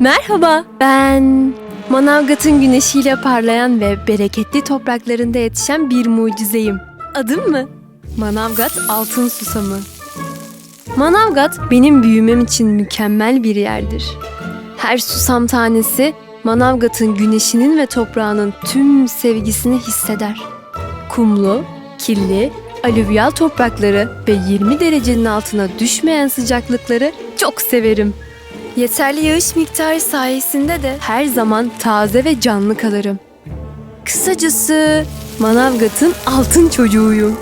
Merhaba, ben Manavgat'ın güneşiyle parlayan ve bereketli topraklarında yetişen bir mucizeyim. Adım mı? Manavgat Altın Susamı. Manavgat benim büyümem için mükemmel bir yerdir. Her susam tanesi Manavgat'ın güneşinin ve toprağının tüm sevgisini hisseder. Kumlu, kirli, alüvyal toprakları ve 20 derecenin altına düşmeyen sıcaklıkları çok severim. Yeterli yağış miktarı sayesinde de her zaman taze ve canlı kalırım. Kısacası Manavgat'ın altın çocuğuyum.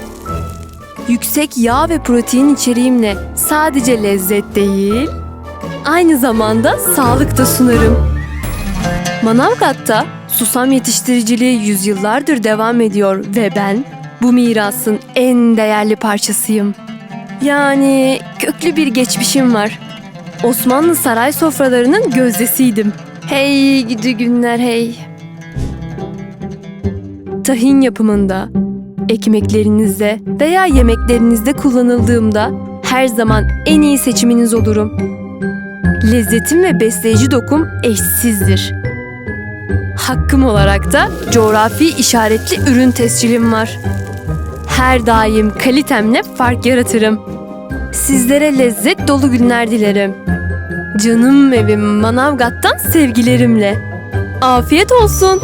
Yüksek yağ ve protein içeriğimle sadece lezzet değil, aynı zamanda sağlık da sunarım. Manavgat'ta susam yetiştiriciliği yüzyıllardır devam ediyor ve ben bu mirasın en değerli parçasıyım. Yani köklü bir geçmişim var. Osmanlı saray sofralarının gözdesiydim. Hey gidi günler hey. Tahin yapımında, ekmeklerinizde veya yemeklerinizde kullanıldığımda her zaman en iyi seçiminiz olurum. Lezzetim ve besleyici dokum eşsizdir. Hakkım olarak da coğrafi işaretli ürün tescilim var. Her daim kalitemle fark yaratırım. Sizlere lezzet dolu günler dilerim. Canım evim Manavgat'tan sevgilerimle. Afiyet olsun.